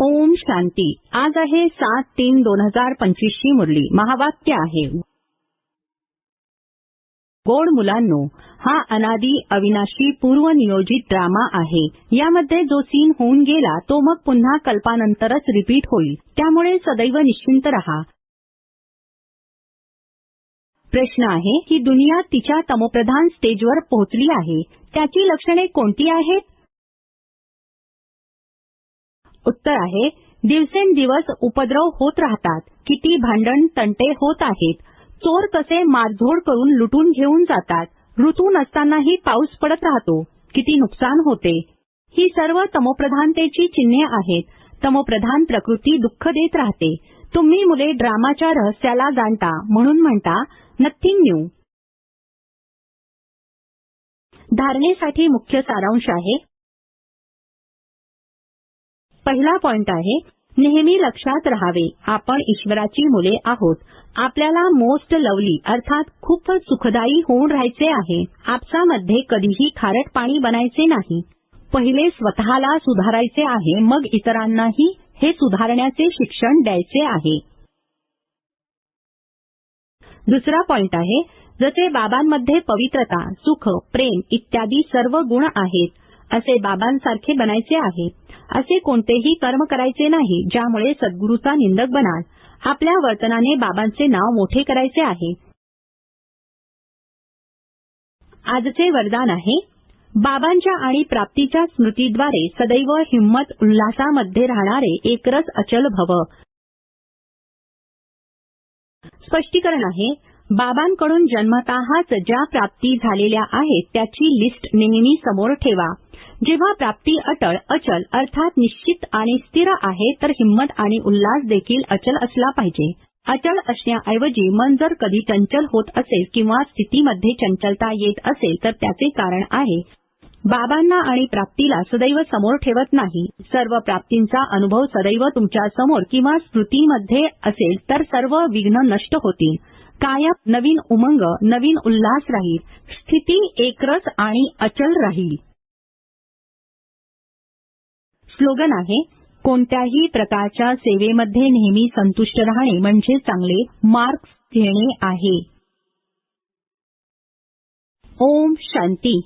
ओम शांती. आज आहे सात तीन दोन हजार पंचवीसची मुरली. महावाक्य आहे. गोड मुलांनो हा अनादी अविनाशी पूर्वनियोजित ड्रामा आहे. यामध्ये जो सीन होऊन गेला तो मग पुन्हा कल्पानंतरच रिपीट होईल. त्यामुळे सदैव निश्चिंत रहा. प्रश्न आहे की दुनिया तिच्या तमोप्रधान स्टेजवर पोहोचली आहे. त्याची लक्षणे कोणती आहेत? उत्तर आहे दिवसेंदिवस उपद्रव होत राहतात किती भांडण तंटे होत आहेत चोर कसे मारझोड करून लुटून घेऊन जातात ऋतू नसतानाही पाऊस पडत राहतो किती नुकसान होते. ही सर्व तमोप्रधानतेची चिन्हे आहेत तमोप्रधान प्रकृती दुःख देत राहते तुम्ही मुले ड्रामाच्या रहस्याला जाणता म्हणून म्हणता नथिंग न्यू धारणेसाठी मुख्य सारांश आहे पहिला पॉइंट आहे नेहमी लक्षात राहावे. आपण ईश्वराची मुले आहोत. आपल्याला मोस्ट लवली अर्थात खूप सुखदायी होऊन राहायचे आहे. आपसामध्ये कधीही खारट पाणी बनायचे नाही. पहिले स्वतःला सुधारायचे आहे मग इतरांनाही हे सुधारण्याचे शिक्षण द्यायचे आहे. दुसरा पॉइंट आहे जसे बाबांमध्ये पवित्रता सुख प्रेम इत्यादी सर्व गुण आहेत असे बाबांसारखे बनायचे आहे. असे कोणतेही कर्म करायचे नाही ज्यामुळे सद्गुरूचा निंदक बनाल. आपल्या वर्तनाने बाबांचे नाव मोठे करायचे आहे. आजचे वरदान आहे बाबांच्या आणि प्राप्तीच्या स्मृतीद्वारे सदैव हिंमत उल्हासामध्ये राहणारे एकरस अचल भव. स्पष्टीकरण आहे बाबांकडून जन्मताच ज्या प्राप्ती झालेल्या आहेत त्याची लिस्ट नेहमी समोर ठेवा. जेव्हा प्राप्ती अटळ अचल अर्थात निश्चित आणि स्थिर आहे तर हिंमत आणि उल्हास देखील अचल असला पाहिजे. अचल असण्याऐवजी मन जर कधी चंचल होत असेल किंवा स्थितीमध्ये चंचलता येत असेल तर त्याचे कारण आहे. बाबांना आणि प्राप्तीला सदैव समोर ठेवत नाही. सर्व प्राप्तींचा अनुभव सदैव तुमच्यासमोर किंवा स्मृतीमध्ये असेल तर सर्व विघ्न नष्ट होतील. कायम नवीन उमंग नवीन उल्हास राहील. स्थिती एकरस आणि अचल राहील. स्लोगन आहे कोणत्याही प्रकारच्या सेवेमध्ये नेहमी संतुष्ट राहणे म्हणजे चांगले मार्क्स घेणे आहे. ओम शांती.